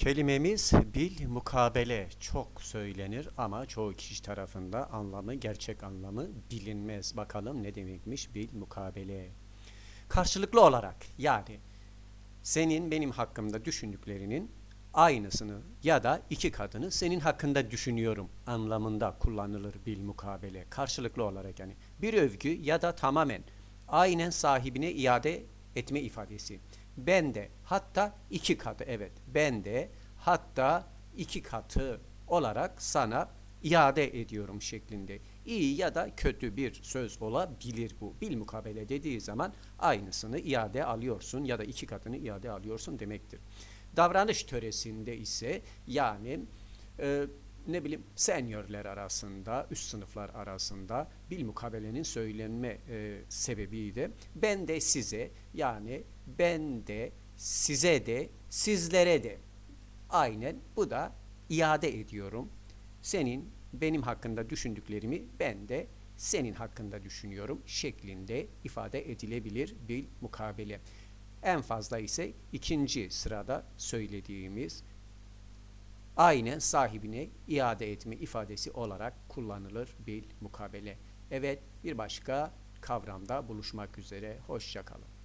Kelimemiz bil mukabele çok söylenir ama çoğu kişi tarafında anlamı, gerçek anlamı bilinmez. Bakalım ne demekmiş bil mukabele. Karşılıklı olarak yani senin benim hakkımda düşündüklerinin aynısını ya da iki katını senin hakkında düşünüyorum anlamında kullanılır bil mukabele. Karşılıklı olarak yani bir övgü ya da tamamen aynen sahibine iade etme ifadesi. Ben de hatta iki katı evet ben de hatta iki katı olarak sana iade ediyorum şeklinde. İyi ya da kötü bir söz olabilir bu. Bil mukabele dediği zaman aynısını iade alıyorsun ya da iki katını iade alıyorsun demektir. Davranış töresinde ise yani e, ne bileyim seniorler arasında, üst sınıflar arasında bil mukabelenin söylenme e, sebebi de ben de size yani ben de size de sizlere de aynen bu da iade ediyorum. Senin benim hakkında düşündüklerimi ben de senin hakkında düşünüyorum şeklinde ifade edilebilir bil mukabele. En fazla ise ikinci sırada söylediğimiz aynen sahibine iade etme ifadesi olarak kullanılır bil mukabele. Evet bir başka kavramda buluşmak üzere. Hoşçakalın.